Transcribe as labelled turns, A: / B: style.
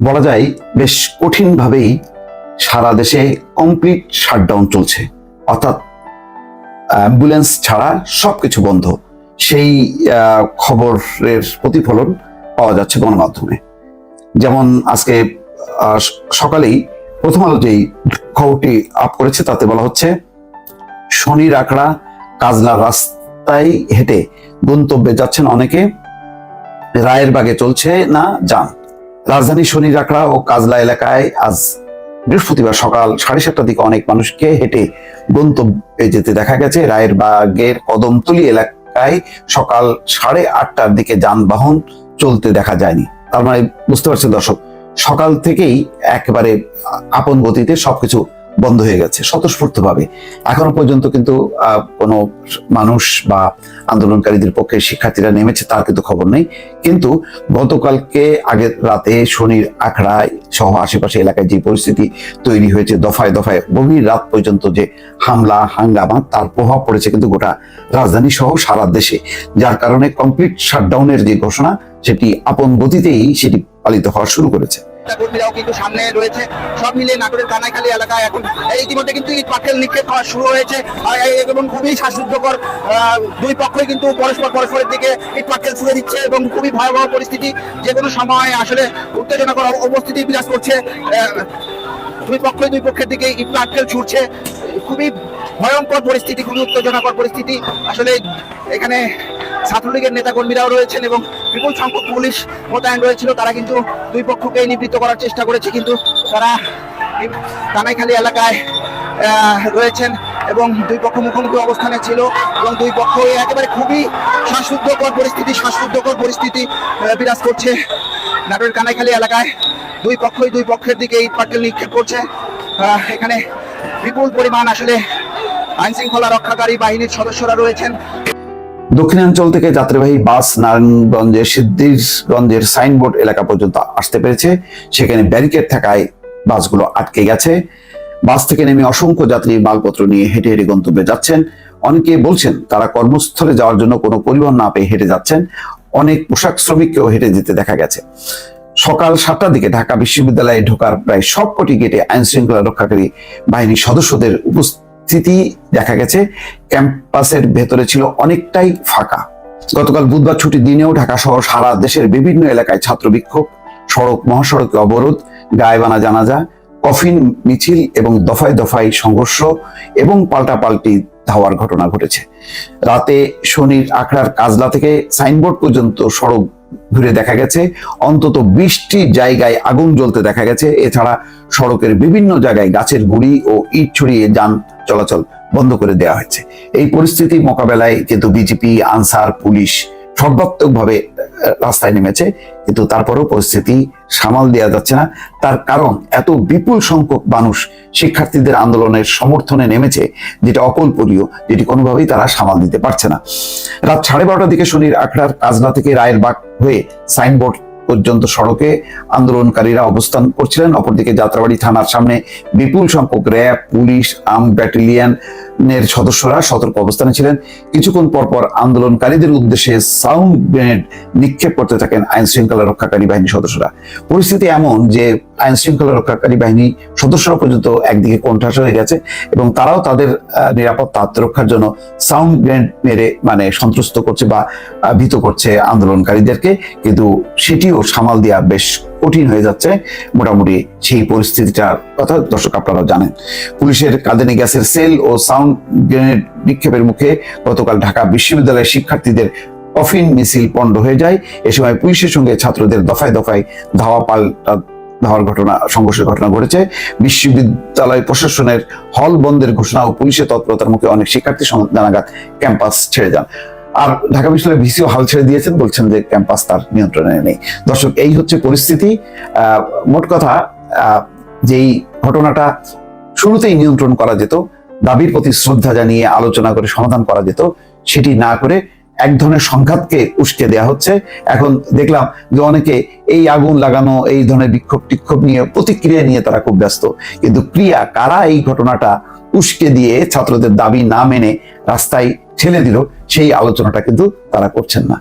A: বলা যায় বেশ কঠিনভাবেই সারা দেশে কমপ্লিট শাটডাউন চলছে। অর্থাৎ অ্যাম্বুলেন্স ছাড়া সবকিছু বন্ধ। সেই খবরের প্রতিফলন পাওয়া যাচ্ছে গণমাধ্যমে। যেমন আজকে সকালেই প্রথম আলো যেই খবরটি আপ করেছে, তাতে বলা হচ্ছে শনির আখড়া কাজলা রাস্তায় হেঁটে গন্তব্যে যাচ্ছেন অনেকে। রায়ের বাগে চলছে না, যান। রাজধানী শনির আখড়া ও কাজলা এলাকায় আজ বৃহস্পতিবার সকাল সাড়ে সাতটার দিকে অনেক মানুষকে হেঁটে গন্তব্যে যেতে দেখা গেছে। রায়ের বাগের কদমতলি এলাকায় সকাল সাড়ে আটটার দিকে যানবাহন চলতে দেখা যায়নি। তার মানে বুঝতে পারছেন দর্শক, সকাল থেকেই একেবারে আপন গতিতে সবকিছু বন্ধ হয়ে গেছে স্বতঃস্ফূর্ত ভাবে এখনও পর্যন্ত কিন্তু কোনো মানুষ বা আন্দোলনকারীদের পক্ষে শিক্ষার্থীরা নেমেছে তার কিন্তু খবর নেই। কিন্তু গতকালকে আগের রাতে শনির আখড়ায় সহ আশেপাশে এলাকায় যে পরিস্থিতি তৈরি হয়েছে, দফায় দফায় গভীর রাত পর্যন্ত যে হামলা, হাঙ্গামা, তার প্রভাব পড়েছে কিন্তু গোটা রাজধানী সহ সারা দেশে। যার কারণে কমপ্লিট শাটডাউনের যে ঘোষণা, সেটি আপন গতিতেই সেটি পালিত হওয়া শুরু করেছে।
B: কর্মীরাও কিন্তু সামনে রয়েছে। সব মিলিয়ে নাটোরের কানাইখালী এলাকায় এখন ইতিমধ্যে কিন্তু ইট পাটকেল নিক্ষেপ হওয়া শুরু হয়েছে। এবং খুবই শ্বাসরুদ্ধকর দুই পক্ষই কিন্তু পরস্পর পরস্পরের দিকে ইট পাটকেল ছুড়ে দিচ্ছে এবং খুবই ভয়াবহ পরিস্থিতি যে কোনো সময় আসলে উত্তেজনাকর অব- অবস্থিতি বিরাজ করছে। দুই পক্ষই দুই পক্ষের দিকে ইট পাটকেল ছুটছে খুবই ভয়ঙ্কর পরিস্থিতি, খুবই উত্তেজনাকর পরিস্থিতি। আসলে এখানে ছাত্রলীগের নেতাকর্মীরাও রয়েছেন এবং বিপুল সংখ্যক পুলিশ মোতায়েন রয়েছিল। তারা কিন্তু দুই পক্ষকে নিবৃত্ত করার চেষ্টা করেছে, কিন্তু তারা কানাইখালী এলাকায় রয়েছেন এবং দুই পক্ষ মুখোমুখি অবস্থানে ছিল এবং দুই পক্ষ একেবারে খুবই শ্বাসরুদ্ধকর পরিস্থিতি শ্বাসরুদ্ধকর পরিস্থিতি বিরাজ করছে নাটোরের কানাইখালী এলাকায়। দুই পক্ষই দুই পক্ষের দিকে ইট পাটকেল নিক্ষেপ করছে। এখানে বিপুল পরিমাণ আসলে আইন শৃঙ্খলা রক্ষাকারী বাহিনীর সদস্যরা রয়েছেন।
A: দক্ষিণাঞ্চল থেকে যাত্রীবাহী বাস নারায়ণগঞ্জের সিদ্ধিরগঞ্জের সাইনবোর্ড এলাকা পর্যন্ত আসতে পেরেছে। সেখানে ব্যারিকেড থাকায় বাসগুলো আটকে গেছে। বাস থেকে নেমে অসংখ্য যাত্রী মালপত্র নিয়ে হেঁটে হেঁটে গন্তব্যে যাচ্ছেন। অনেকে বলছেন, তারা কর্মস্থলে যাওয়ার জন্য কোনো পরিবহন না পেয়ে হেঁটে যাচ্ছেন। অনেক পোশাক শ্রমিককেও হেঁটে যেতে দেখা গেছে। সকাল সাতটার দিকে ঢাকা বিশ্ববিদ্যালয়ে ঢোকার প্রায় সবকটি গেটে আইন শৃঙ্খলা রক্ষাকারী বাহিনীর সদস্যদের উপস্থিতি দেখা গেছে। ক্যাম্পাসের ভেতরে ছিল অনেকটাই ফাঁকা। গতকাল বুধবার ছুটির দিনেও ঢাকা সহ সারা দেশের বিভিন্ন এলাকায় ছাত্র বিক্ষোভ সড়ক, মহাসড়কে অবরোধ, গায়েবানা জানাজা, কফিন, মিছিল এবং দফায় দফায় সংঘর্ষ এবং পাল্টাপাল্টি ধাওয়ার ঘটনা ঘটেছে। রাতে শনির আখড়ার কাজলা থেকে সাইনবোর্ড পর্যন্ত সড়ক ঘুরে দেখা গেছে। অন্তত বিশটি জায়গায় আগুন জ্বলতে দেখা গেছে। এছাড়া সড়কের বিভিন্ন জায়গায় গাছের গুড়ি ও ইট ছড়িয়ে যান চলাচল বন্ধ করে দেওয়া হয়েছে। এই পরিস্থিতি মোকাবেলায় কিন্তু বিজেপি, আনসার, পুলিশ সর্বাত্মকভাবে রাস্তায় নেমেছে। কিন্তু তারপরেও পরিস্থিতি সামাল দেওয়া যাচ্ছে না। তার কারণ, এত বিপুল সংখ্যক মানুষ শিক্ষার্থীদের আন্দোলনের সমর্থনে নেমেছে, যেটা অকল্পনীয়, যেটি কোনোভাবেই তারা সামাল দিতে পারছে না। রাত সাড়ে বারোটার দিকে শনির আখড়ার কাজনা থেকে রায়ের বাগ হয়ে সাইনবোর্ড পর্যন্ত সড়কে আন্দোলনকারীরা অবস্থান করছিলেন। অপরদিকে যাত্রাবাড়ি থানার সামনে বিপুল সংখ্যক র্যাব পুলিশ আর্ম ব্যাটালিয়নের সদস্যরা সতর্ক অবস্থানে ছিলেন। কিছুক্ষণ পরপর আন্দোলনকারীদের উদ্দেশ্যে সাউন্ড গ্রেনেড নিক্ষেপ করতে থাকেন আইন শৃঙ্খলা রক্ষাকারী বাহিনীর সদস্যরা। পরিস্থিতি এমন যে আইন শৃঙ্খলা রক্ষাকারী বাহিনী সদস্যরা পর্যন্ত একদিকে কোণঠাসা হয়ে গেছে এবং তারাও তাদের নিরাপত্তা আত্মরক্ষার জন্য সাউন্ড গ্রেনেড মেরে মানে সন্ত্রস্ত করছে বা ভীত করছে আন্দোলনকারীদেরকে। কিন্তু সেটিও সামাল দেওয়া বেশ কঠিন হয়ে যাচ্ছে মোটামুটি সেই পরিস্থিতিটার কথা দর্শক আপনারা জানেন, পুলিশের কাঁদানে গ্যাসের সেল ও সাউন্ড গ্রেনেড নিক্ষেপের মুখে গতকাল ঢাকা বিশ্ববিদ্যালয়ের শিক্ষার্থীদের কফিন মিছিল পণ্ড হয়ে যায়। এ সময় পুলিশের সঙ্গে ছাত্রদের দফায় দফায় ধাওয়া পাল্টা ধাওয়ার ঘটনা, সংঘর্ষের ঘটনা ঘটেছে। বিশ্ববিদ্যালয় প্রশাসনের হল বন্ধের ঘোষণা ও পুলিশের তৎপরতার মুখে অনেক শিক্ষার্থী নাগাদ ক্যাম্পাস ছেড়ে যান। আর ঢাকা বিশ্ববিদ্যালয়ের ভিসিও হাল ছেড়ে দিয়েছেন, বলছেন যে ক্যাম্পাস তার নিয়ন্ত্রণে নেই। দর্শক, এই হচ্ছে পরিস্থিতি। মোট কথা যেই ঘটনাটা শুরুতেই নিয়ন্ত্রণ করা যেত, দাবির প্রতি শ্রদ্ধা জানিয়ে আলোচনা করে সমাধান করা যেত, সেটি না করে এক ধরনের সংঘাতকে উস্কে দেওয়া হচ্ছে। এখন দেখলাম যে অনেকে এই আগুন লাগানো, এই ধরনের বিক্ষোভ টিক্ষোভ নিয়ে প্রতিক্রিয়া নিয়ে তারা খুব ব্যস্ত। কিন্তু ক্রিয়া, কারা এই ঘটনাটা উস্কে দিয়ে ছাত্রদের দাবি না মেনে রাস্তায় ঠেলে দিল সেই আলোচনাটা কিন্তু তারা করছেন না।